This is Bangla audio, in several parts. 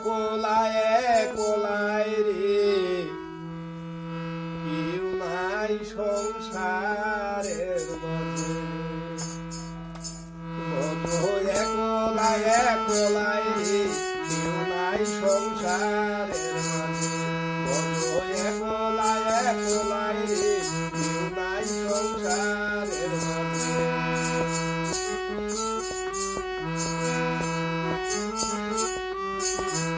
একলাই একলাই রে। কেউ নাই সংসারের মধ্যে একলাই একলাই রে। কেউ নাই সংসারের মাঝে হাত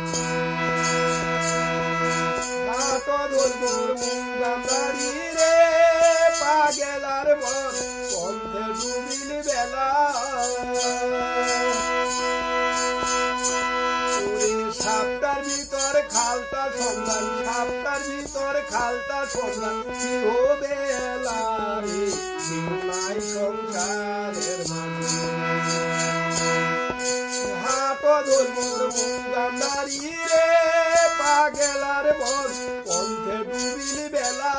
খালটা সন্ধান সাপটার ভিতর খালটা সন্ধান কি হবে এলা রে কেউ নাই সংসারের মাঝে হাত মুঙ্গান্দারি রে, পাগেলার বর পন্থে ডুবিল বেলা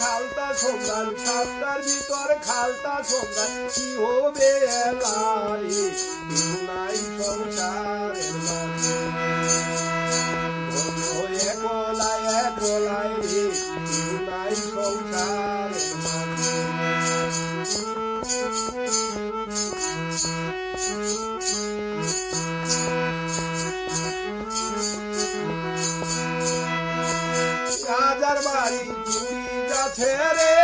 খালটা সন্ধান সাপটার ভিতর খালটা সন্ধান কি হবে নাই সংসারের মাঝে। বন্ধু একলাই একলাই রে কেউ নাই সংসারের মাঝে। রাজার বাড়ি চুরি যাচ্ছে রে।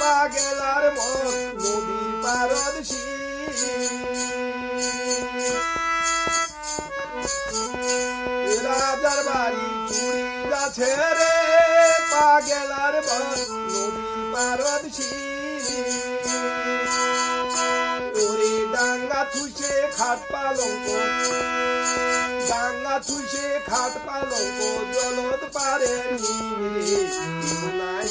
পাগেলার মন নদী পারদ রাজার বাড়ি চুরি যাচ্ছে রে। পাগেলার মন নদী পারদ ওরে ডাঙ্গা থুইছে খাট পালঙ্ক থুইছে খাট পালঙ্ক, জলদ পারে নাই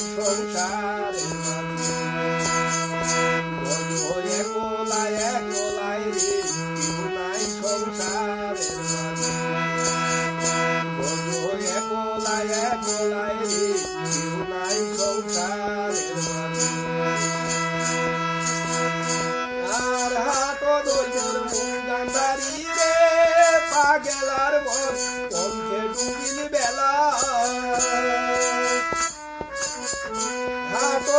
বন্ধু একলাই একলাই রে নাই বন্ধু একলাই একলাই রে নাই সংসারের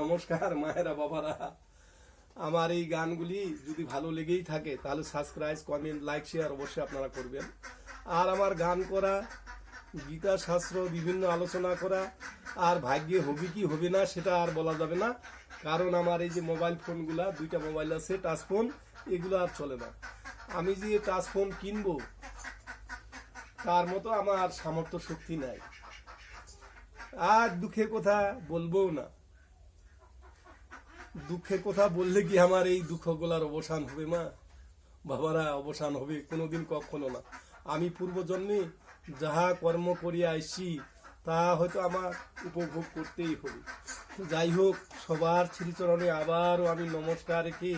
নমস্কার, মায়েরা, বাবারা। আমার এই গানগুলি যদি ভালো লেগেই থাকে, তাহলে সাবস্ক্রাইব কমেন্ট লাইক শেয়ার অবশ্যই আপনারা করবেন। আর আমার গান করা গীতা শাস্ত্র বিভিন্ন আলোচনা করা, আর ভাগ্যে হবে কি হবে না, সেটা আর বলা যাবে না। কারণ আমার এই যে মোবাইল ফোনগুলা দুইটা মোবাইল আছে টাচ ফোন এগুলো আর চলে না। আমি যে টাচ ফোন কিনবো, তার মতো আমার সামর্থ্য শক্তি নাই। আর দুঃখের কথা বলব না। দুঃখের কথা বললে কি আমার এই দুঃখ দুঃখগুলার অবসান হবে মা? বাবারা, অবসান হবে কোনোদিন কখনো না। আমি পূর্বজন্মে যাহা কর্ম করিয়া আইসি তা হয়তো আমার উপভোগ করতেই হবে। যাই হোক, সবার শ্রীচরণে আবারও আমি নমস্কার রেখে